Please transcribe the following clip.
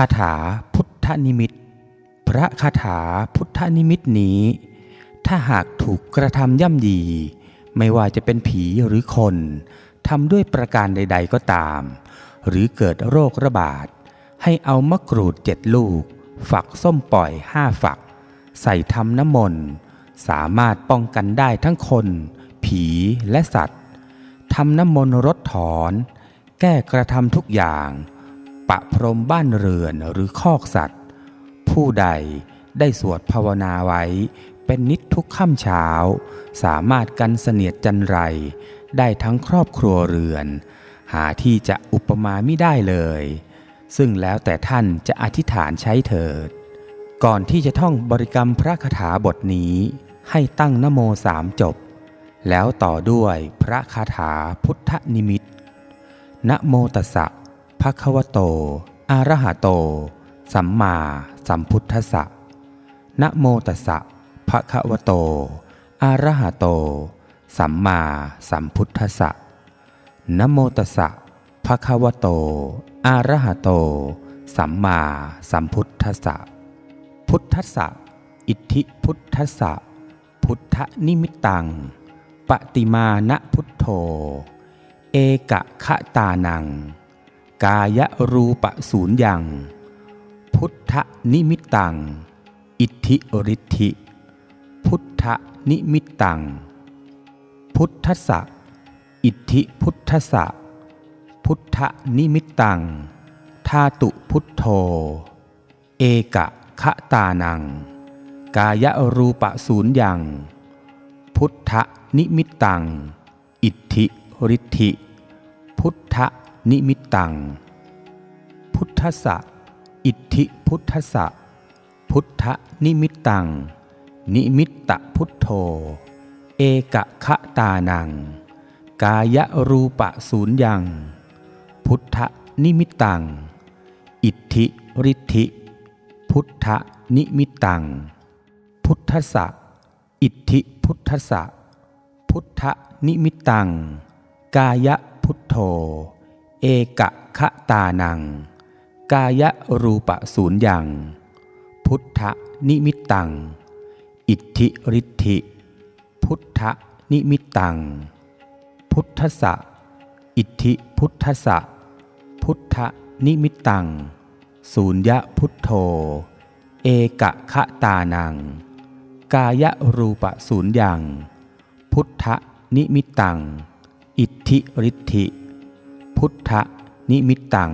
คาถาพุทธนิมิต พระคาถาพุทธนิมิตนี้ ถ้าหากถูกกระทำย่ำยี ไม่ว่าจะเป็นผีหรือคนทำด้วยประการใด ๆก็ตาม หรือเกิดโรคระบาด ให้เอามะกรูดเจ็ดลูก ฝักส้มปล่อยห้าฝัก ใส่ทำน้ำมนต์ สามารถป้องกันได้ทั้งคน ผีและสัตว์ทำน้ำมนต์รดถอน แก้กระทำทุกอย่าง ปะพรมบ้านเรือนหรือคอกสัตว์ ผู้ใดได้สวดภาวนาไว้ เป็นนิดทุกค่ำเช้า สามารถกันเสนียดจันไร ได้ทั้งครอบครัวเรือน หาที่จะอุปมาไม่ได้เลย ซึ่งแล้วแต่ท่านจะอธิษฐานใช้เถิด ก่อนที่จะท่องบริกรรมพระคาถาบทนี้ ให้ตั้งนโมสามจบ แล้วต่อด้วยพระคาถาพุทธนิมิตนะโมตัสสะะคะวะโต อะระหะโต สัมมาสัมพุทธัสสะ นะโมตัสสะภะคะวะโต อะระหะโต สัมมาสัมพุทธัสสะ นะโมตัสสะภะคะวะโต อะระหะโต สัมมาสัมพุทธัสสะ พุทธัสสะ อิทธิพุทธัสสะ พุทธนิมิตตัง ปฏิมานพุทโธ เอกะขะตานัง กายรูปสูญยัง พุทธนิมิตตัง อิทธิฤทธิ พุทธนิมิตตัง พุทธสะอิทธิพุทธสะ พุทธนิมิตตังธาตุพุทโธ เอกะขะตานัง กายรูปสูญยัง พุทธนิมิตตัง อิทธิฤทธิทธ นิมิตตัง พุทธะอิทธิพุทธะพุทธนิมิตตัง นิมิตตพุทโธ เอกะขะตานัง กายรูปสูญยัง พุทธนิมิตตัง อิทธิฤทธิ พุทธนิมิตตัง พุทธะอิทธิพุทธะพุทธนิมิตตัง กายพุทโธ เอกะขะตานัง กายรูปสูญยัง พุทธนิมิตตัง อิทธิฤทธิ พุทธนิมิตตัง พุทธะอิทธิพุทธะพุทธนิมิตตังสูญยพุทโธ เอกะขะตานัง กายรูปสูญยัง พุทธนิมิตตัง อิทธิฤทธิ พุทธนิมิตตัง